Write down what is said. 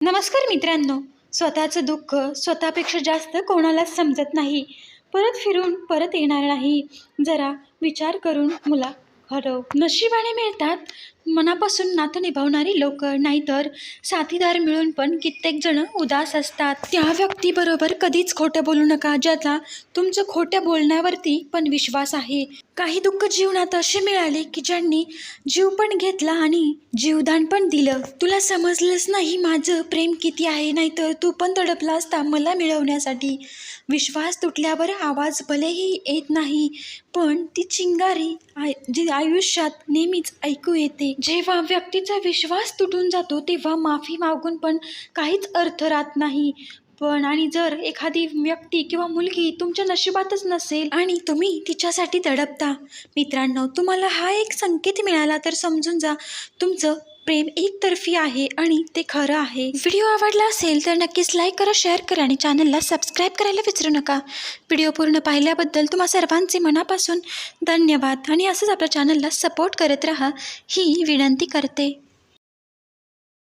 नमस्कार मित्रांनो. स्वतःचं दुःख स्वतःपेक्षा जास्त कोणालाच समजत नाही. परत फिरून परत येणार नाही. जरा विचार करून मुला हरव नशिबाने मिळतात. मनापासून नातं निभावणारी लोक. नाहीतर साथीदार मिळून पण कित्येक जण उदास असतात. त्या व्यक्तीबरोबर कधीच खोटं बोलू नका ज्याचा तुमचं खोट्या बोलण्यावरती पण विश्वास आहे. काही दुःख जीवनात असे मिळाले की ज्यांनी जीव पण घेतला आणि जीवदान पण दिलं. तुला समजलंच नाही माझं प्रेम किती आहे नाहीतर तू पण तडपला असता मला मिळवण्यासाठी. विश्वास तुटल्यावर आवाज भलेही येत नाही पण ती चिंगारी आय जी आयुष्यात नेहमीच ऐकू येते. जेव्हा व्यक्तीचा विश्वास तुटून जातो तेव्हा माफी मागून पण काहीच अर्थ राहत नाही. पण आणि जर एखादी व्यक्ती किंवा मुलगी तुमच्या नशिबातच नसेल आणि तुम्ही तिच्यासाठी तडपता मित्रांनो तुम्हाला हा एक संकेत मिळाला तर समजून जा तुमचं प्रेम एकतर्फी आहे आणि ते खरं आहे. व्हिडिओ आवडला असेल तर नक्कीच लाईक करा शेअर करा आणि चॅनलला सबस्क्राईब करायला विसरू नका. व्हिडिओ पूर्ण पाहिल्याबद्दल तुम्हा सर्वांचे मनापासून धन्यवाद आणि असंच आपल्या चॅनलला सपोर्ट करत राहा ही विनंती करते.